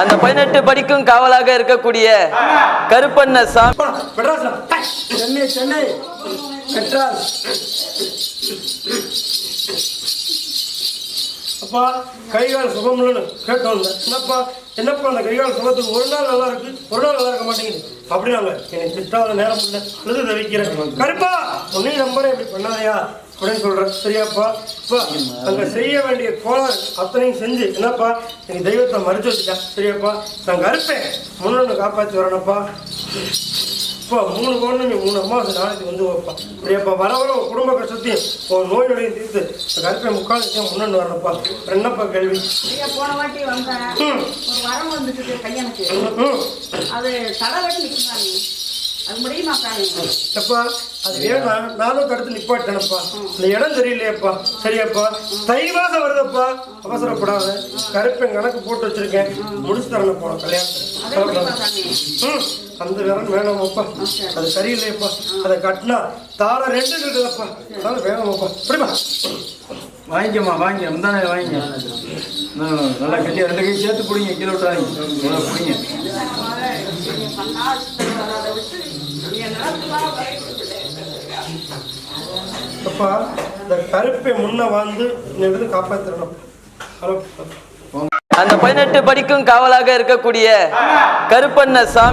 அந்த பதினெட்டு படிக்கும் காவலாக இருக்கக்கூடிய கருப்பண்ண சாமி. சென்னை சென்னை. அப்பா கைகால் சுகம் கேட்டோம் என்னப்பா? என்னப்பா அந்த கைகால சுகத்துக்கு ஒரு நாள் நல்லா இருக்கு ஒரு நாள் நல்லா இருக்க மாட்டேங்குது. அப்படின்னாங்க. எனக்கு திட்டாத நேரம் இல்லை. அழுது தவிக்கிறேன். கருப்பா உன்னையும் நம்பரே இப்படி பண்ணாதயா? அப்படின்னு சொல்கிறேன் சரியாப்பா. இப்போ அங்க செய்ய வேண்டிய கோளாறு அத்தனையும் செஞ்சு என்னப்பா? எனக்கு தெய்வத்தை மறுத்து வச்சுட்டேன் சரியாப்பா. நான் கருப்பேன். முன்னொன்று காப்பாற்றி வரேனப்பா இப்போ மூணு பௌர்ணமி மூணு அம்மாவாசை நாளைக்கு வந்து வைப்பா. சரியாப்பா வர வர குடும்ப கஷ்டத்தையும் உன் நோய் நொடியும் தீர்த்து கருப்பை முக்கால் விஷயம் முன்னாடி வரணும்ப்பா என்னப்பா கேள்வி? போன வாட்டி வந்தேன். ஒரு வரம் வந்துட்டு பையனுக்கு ம். அது தடை வட்டி நிற்கிறாங்க அது முடியுமா சாமி? அப்பா அது வேணாம் நானும் தடுத்து நிப்பாட்டேனப்பா இந்த இடம் தெரியலையேப்பா. சரியாப்பா. தை மாதம் வருதப்பா. அவசரப்படாத. கருப்பை கணக்கு போட்டு வச்சிருக்கேன். முடிச்சு தரணும் போன கல்யாணம் அந்த விரல் வேணாமப்பா. அது சரியில்லையப்பா. அதை கட்டினா தாளை ரெண்டு இருக்குதுப்பா அதனால வேணாமப்பா. இப்படிப்பா வாங்கிக்கம்மா வாங்கிக்க. முந்தானே வாங்கிக்க. நல்லா கட்டியா? ரெண்டு கை சேர்த்து பிடிங்க. கீழே விட்டாங்க நல்லா பிடிங்க. அப்பா இந்த கருப்பை முன்ன வாழ்ந்து என்னை வந்து காப்பாத்திரணும். அந்த பதினெட்டு படிக்கும் காவலாக இருக்கக்கூடிய கருப்பண்ண சாமி